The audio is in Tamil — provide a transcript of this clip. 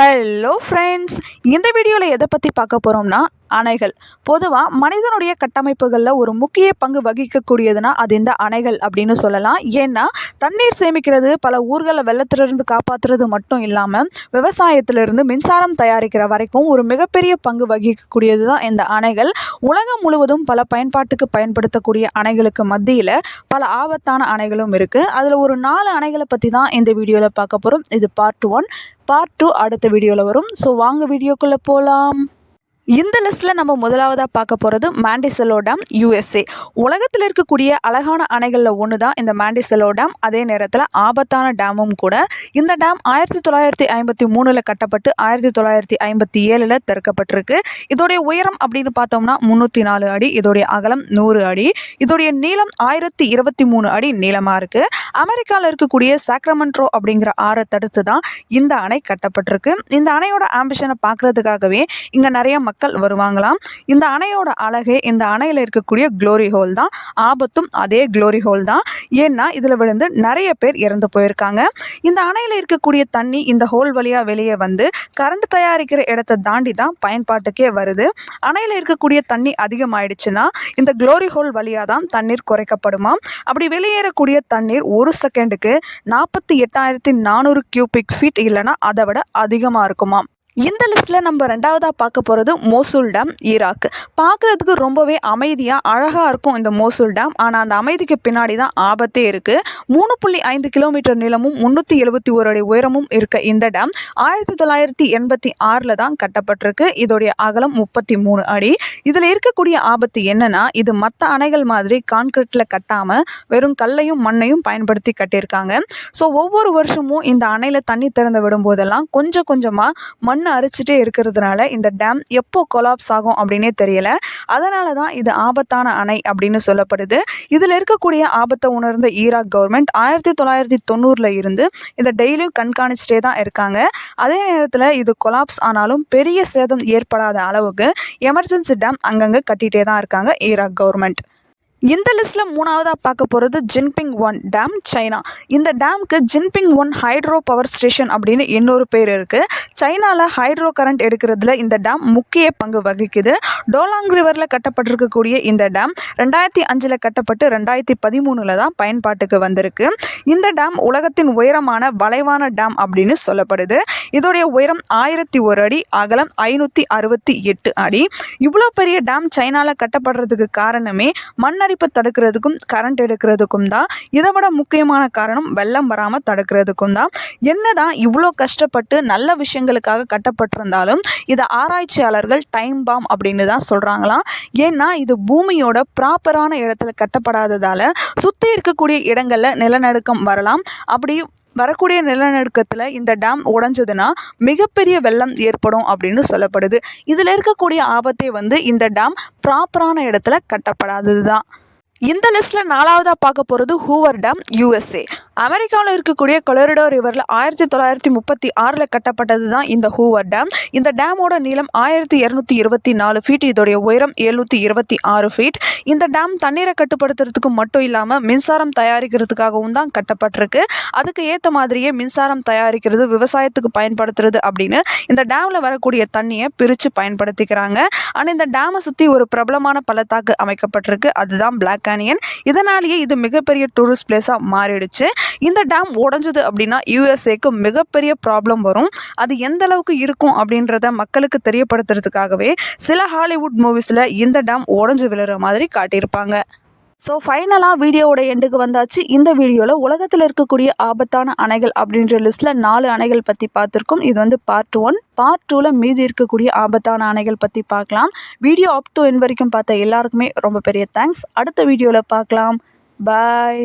ஹலோ ஃப்ரெண்ட்ஸ் இந்த வீடியோவில் எதை பற்றி பார்க்க போகிறோம்னா அணைகள். பொதுவாக மனிதனுடைய கட்டமைப்புகளில் ஒரு முக்கிய பங்கு வகிக்கக்கூடியதுனா அது இந்த அணைகள் அப்படின்னு சொல்லலாம். ஏன்னா தண்ணீர் சேமிக்கிறது பல ஊர்களை வெள்ளத்திலிருந்து காப்பாற்றுறது மட்டும் இல்லாமல் விவசாயத்திலிருந்து மின்சாரம் தயாரிக்கிற வரைக்கும் ஒரு மிகப்பெரிய பங்கு வகிக்கக்கூடியது தான் இந்த அணைகள். உலகம் முழுவதும் பல பயன்பாட்டுக்கு பயன்படுத்தக்கூடிய அணைகளுக்கு மத்தியில் பல ஆபத்தான அணைகளும் இருக்குது அதில் ஒரு நாலு அணைகளை பற்றி தான் இந்த வீடியோவில் பார்க்க போகிறோம் இது பார்ட் ஒன். பார்ட் டூ அடுத்த வீடியோவில் வரும். ஸோ வாங்க வீடியோக்குள்ளே போகலாம் இந்த லிஸ்ட்டில் நம்ம முதலாவதாக பார்க்க போகிறது மாண்டிசெலோ டேம் யூஎஸ்ஏ உலகத்தில் இருக்கக்கூடிய அழகான அணைகளில் ஒன்று தான் இந்த மாண்டிசெலோ டேம் அதே நேரத்தில் ஆபத்தான டேமும் கூட. இந்த டேம் ஆயிரத்தி தொள்ளாயிரத்தி ஐம்பத்தி மூணில் கட்டப்பட்டு ஆயிரத்தி தொள்ளாயிரத்தி ஐம்பத்தி ஏழில் திறக்கப்பட்டிருக்கு. இதோடைய உயரம் அப்படின்னு பார்த்தோம்னா முந்நூற்றி நாலு அடி இதோடைய அகலம் நூறு அடி இதோடைய நீளம் ஆயிரத்தி இருபத்தி மூணு அடி நீளமாக இருக்குது அமெரிக்காவில் இருக்கக்கூடிய சாக்ரமன்ட்ரோ அப்படிங்கிற ஆறை தடுத்து தான் இந்த அணை கட்டப்பட்டிருக்கு. இந்த அணையோட ஆம்பிஷனை பார்க்குறதுக்காகவே இங்கே நிறைய மக்கள் வருவாங்களாம். இந்த அணையோட அழகே இந்த அணையில் இருக்கக்கூடிய க்ளோரி ஹோல் தான். ஆபத்தும் அதே க்ளோரி ஹோல் தான். ஏன்னா இதில் விழுந்து நிறைய பேர் இறந்து போயிருக்காங்க. இந்த அணையில் இருக்கக்கூடிய தண்ணி இந்த ஹோல் வழியாக வெளியே வந்து கரண்ட் தயாரிக்கிற இடத்த தாண்டி தான் பயன்பாட்டுக்கே வருது. அணையில் இருக்கக்கூடிய தண்ணி அதிகமாயிடுச்சுன்னா இந்த க்ளோரி ஹோல் வழியாக தான் தண்ணீர் குறைக்கப்படுமா அப்படி வெளியேறக்கூடிய தண்ணீர் ஒரு செகண்டுக்கு நாற்பத்தி எட்டாயிரத்தி நானூறு கியூபிக் ஃபீட் இல்லைன்னா அதை விட அதிகமாக இருக்குமா இந்த லிஸ்ட்டில் நம்ம ரெண்டாவதாக பார்க்க போகிறது மோசூல் டேம் ஈராக். பார்க்குறதுக்கு ரொம்பவே அமைதியாக அழகாக இருக்கும் இந்த மோசூல் டேம் ஆனால் அந்த அமைதிக்கு பின்னாடி தான் ஆபத்தே இருக்குது மூணு புள்ளி ஐந்து கிலோமீட்டர் நீளமும் முன்னூற்றி எழுபத்தி ஒரு அடி உயரமும் இருக்க இந்த டேம் ஆயிரத்தி தொள்ளாயிரத்தி எண்பத்தி ஆறில் தான் கட்டப்பட்டிருக்கு. இதோடைய அகலம் முப்பத்தி மூணு அடி. இதில் இருக்கக்கூடிய ஆபத்து என்னன்னா இது மற்ற அணைகள் மாதிரி கான்கிரீட்டில் கட்டாமல் வெறும் கல்லையும் மண்ணையும் பயன்படுத்தி கட்டியிருக்காங்க. ஸோ ஒவ்வொரு வருஷமும் இந்த அணையில் தண்ணி திறந்து விடும்போதெல்லாம் கொஞ்சம் கொஞ்சமாக மண் அரிச்சிட்டே இருக்கிறதுனால இந்த டேம் எப்போ கொலாப்ஸ் ஆகும் அப்படின்னே தெரியல. அதனால தான் இது ஆபத்தான அணை அப்படின்னு சொல்லப்படுது. இதில் இருக்கக்கூடிய ஆபத்தை உணர்ந்த ஈராக் கவர்மெண்ட் கவர்மெண்ட் ஆயிரத்தி தொள்ளாயிரத்தி தொண்ணூறில் இருந்து இதை டெய்லியும் கண்காணிச்சிட்டே தான் இருக்காங்க. அதே நேரத்தில் இது கொலாப்ஸ் ஆனாலும் பெரிய சேதம் ஏற்படாத அளவுக்கு எமர்ஜென்சி டேம் அங்கங்கே கட்டிகிட்டே தான் இருக்காங்க ஈராக் கவர்மெண்ட். இந்த லிஸ்ட்டில் மூணாவதாக பார்க்க போகிறது ஜின்பிங் ஒன் டேம் சைனா. இந்த டேமுக்கு Jinping one hydro power station அப்படின்னு இன்னொரு பேர் இருக்குது சைனாவில் ஹைட்ரோ கரண்ட் எடுக்கிறதுல இந்த டேம் முக்கிய பங்கு வகிக்குது. டோலாங் ரிவரில் கட்டப்பட்டிருக்கக்கூடிய இந்த டேம் ரெண்டாயிரத்தி அஞ்சில் கட்டப்பட்டு ரெண்டாயிரத்தி பதிமூணில் தான் பயன்பாட்டுக்கு வந்திருக்கு. இந்த டேம் உலகத்தின் உயரமான வளைவான டேம் அப்படின்னு சொல்லப்படுது. இதோடைய உயரம் ஆயிரத்தி ஒரு அடி அகலம் ஐநூற்றி அறுபத்தி எட்டு அடி. இவ்வளோ பெரிய டேம் சைனாவில் கட்டப்படுறதுக்கு காரணமே மண்ணரிப்பை தடுக்கிறதுக்கும் கரண்ட் எடுக்கிறதுக்கும் தான். இதை விட முக்கியமான காரணம் வெள்ளம் வராமல் தடுக்கிறதுக்கும் தான். என்னதான் இவ்வளோ கஷ்டப்பட்டு நல்ல விஷயங்களுக்காக கட்டப்பட்டிருந்தாலும் இதை ஆராய்ச்சியாளர்கள் டைம் பாம் அப்படின்னு தான் சொல்கிறாங்களாம் ஏன்னா இது பூமியோட ப்ராப்பரான இடத்துல கட்டப்படாததால் சுற்றி இருக்கக்கூடிய இடங்களில் நிலநடுக்கம் வரலாம். அப்படி வரக்கூடிய நிலநடுக்கத்தில் இந்த டேம் உடஞ்சதுன்னா மிகப்பெரிய வெள்ளம் ஏற்படும் அப்படின்னு சொல்லப்படுது. இதில் இருக்கக்கூடிய ஆபத்தே வந்து இந்த டேம் ப்ராப்பரான இடத்துல கட்டப்படாதது தான் இந்த லிஸ்ட்டில் நாலாவதாக பார்க்க போகிறது ஹூவர் டேம் யூஎஸ்ஏ அமெரிக்காவில் இருக்கக்கூடிய கொலரிடோ ரிவரில் ஆயிரத்தி தொள்ளாயிரத்தி முப்பத்தி ஆறில் கட்டப்பட்டது தான் இந்த ஹூவர் டேம். இந்த டேமோட நீளம் ஆயிரத்தி இரநூத்தி இருபத்தி நாலு ஃபீட் இதோடைய உயரம் எழுநூற்றி இருபத்தி ஆறு ஃபீட் இந்த டேம் தண்ணீரை கட்டுப்படுத்துறதுக்கு மட்டும் இல்லாமல் மின்சாரம் தயாரிக்கிறதுக்காகவும் தான் கட்டப்பட்டிருக்கு. அதுக்கு ஏற்ற மாதிரியே மின்சாரம் தயாரிக்கிறது விவசாயத்துக்கு பயன்படுத்துறது அப்படின்னு இந்த டேமில் வரக்கூடிய தண்ணியை பிரித்து பயன்படுத்திக்கிறாங்க. ஆனால் இந்த டேமை சுற்றி ஒரு பிரபலமான பள்ளத்தாக்கு அமைக்கப்பட்டிருக்கு. அதுதான் பிளாக் கேனியன். இதனாலேயே இது மிகப்பெரிய டூரிஸ்ட் பிளேஸாக மாறிடுச்சு. இந்த டேம் உடஞ்சது அப்படின்னா யூஎஸ்ஏக்கு மிகப்பெரிய ப்ராப்ளம் வரும். அது எந்த அளவுக்கு இருக்கும் அப்படின்றத மக்களுக்கு தெரியப்படுத்துறதுக்காகவே சில ஹாலிவுட் மூவிஸில் இந்த டேம் உடஞ்சு விழுற மாதிரி காட்டியிருப்பாங்க. ஸோ ஃபைனலாக வீடியோவோட எண்டுக்கு வந்தாச்சு. இந்த வீடியோவில் உலகத்தில் இருக்கக்கூடிய ஆபத்தான அணைகள் அப்படின்ற லிஸ்ட்டில் நாலு அணைகள் பற்றி பார்த்துருக்கோம். இது வந்து பார்ட் ஒன் பார்ட் டூவில் மீதி இருக்கக்கூடிய ஆபத்தான அணைகள் பற்றி பார்க்கலாம். வீடியோ அப் டு என் வரைக்கும் பார்த்த எல்லாருக்குமே ரொம்ப பெரிய தேங்க்ஸ் அடுத்த வீடியோவில் பார்க்கலாம். பாய்